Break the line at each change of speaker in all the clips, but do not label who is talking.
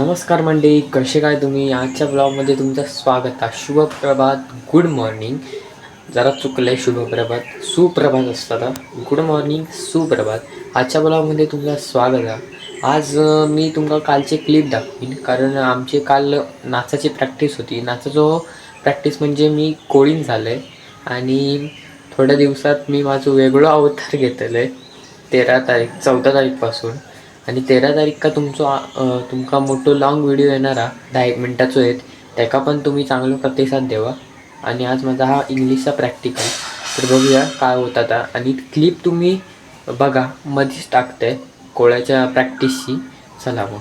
नमस्कार मंडळी कसे काय तुम्ही? आजच्या ब्लॉगमध्ये तुमचं स्वागत आहे. शुभप्रभात गुड मॉर्निंग जरा चुकलं आहे शुभप्रभात सुप्रभात असतं गुड मॉर्निंग सुप्रभात. आजच्या ब्लॉगमध्ये तुमचं स्वागत आहे. आज मी तुमका कालचे क्लिप दाखवीन. कारण आमची काल नाचाची प्रॅक्टिस होती. नाचाचो प्रॅक्टिस म्हणजे मी कोळीन झालं आहे आणि थोड्या दिवसात मी माझं वेगळं अवतार घेतलं आहे. तेरा तारीख चौदा तारीखपासून. आणि तेरा तारीख का तुमचो अं, तुमका मोठो लॉंग व्हिडिओ येणारा दहा एक मिनटाचो येत त्याका पण तुम्ही चांगलो प्रतिसाद द्यावा आणि आज माझा हा इंग्लिशचा प्रॅक्टिकल तर बघूया काय होत आता. आणि क्लिप तुम्ही बघा मध्येच टाकते कोळ्याच्या प्रॅक्टिसची चला मग.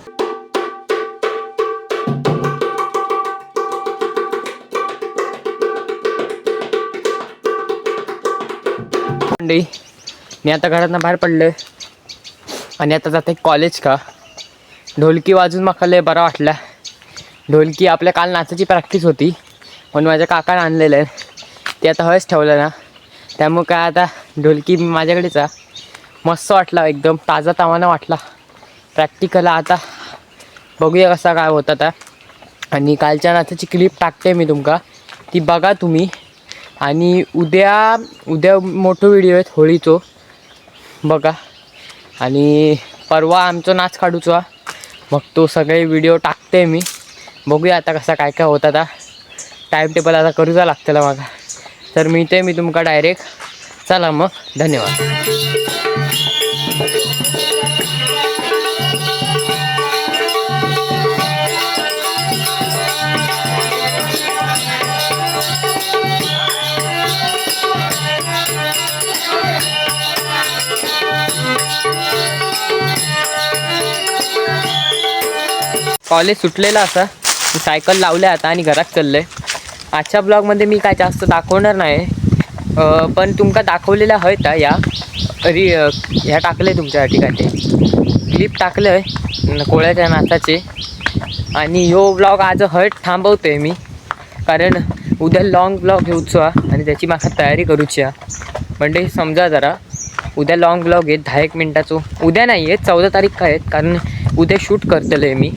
मी आता घरातनं बाहेर पडले आणि आता जाते कॉलेज का? ढोलकी वाजून मला लय बरा वाटला. ढोलकी आपल्या काल नाचाची प्रॅक्टिस होती म्हणून माझ्या काकाने आणलेलं आहे. ते आता हळस ठेवलं ना. त्यामुळे काय आता ढोलकी माझ्याकडेच आहे. मस्त वाटला एकदम ताजा तावाना वाटला. प्रॅक्टिकल आता. बघूया कसा काय होता आता. आणि कालच्या नाचाची क्लिप टाकते मी तुमका. ती बघा तुम्ही. आणि उद्या उद्या मोठं व्हिडिओ आहेत होळीचो. बघा. आणि परवा आमचं नाच काढूचो मग तो सगळे व्हिडिओ टाकते मी. बघूया आता कसा काय काय होता आता. टाईम टेबल आता करूचा लागतेला माझा तर मी ते मी तुमका डायरेक्ट चला मग धन्यवाद. कॉलेज सुटलेलं असा. मी सायकल लावले आता आणि घरात चालले आजच्या ब्लॉगमध्ये मी काय जास्त दाखवणार नाही. पण तुमका दाखवलेल्या आहेत हा या. री ह्या टाकलं आहे तुमच्या ठिकाणी. क्लिप टाकलं आहे कोळ्याच्या नाचाचे. आणि ह्यो ब्लॉग आज हट थांबवतोय मी. कारण उद्या लॉंग ब्लॉग घेऊचो आणि त्याची माका तयारी करूची म्हणजे समजा जरा. उद्या लॉंग ब्लॉग आहेत दहा एक मिनटाचो. उद्या नाही आहेत चौदा तारीख काय आहेत कारण उद्या शूट करतलो आहे मी.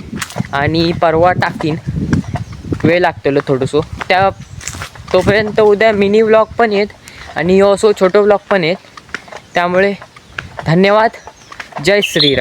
आणि परवा टाकीन. वेळ लागतलो थोडंसं. त्या तोपर्यंत उद्या मिनी व्लॉग पण आहेत आणि असो छोटो व्लॉग पण आहेत त्यामुळे धन्यवाद. जय श्रीराम.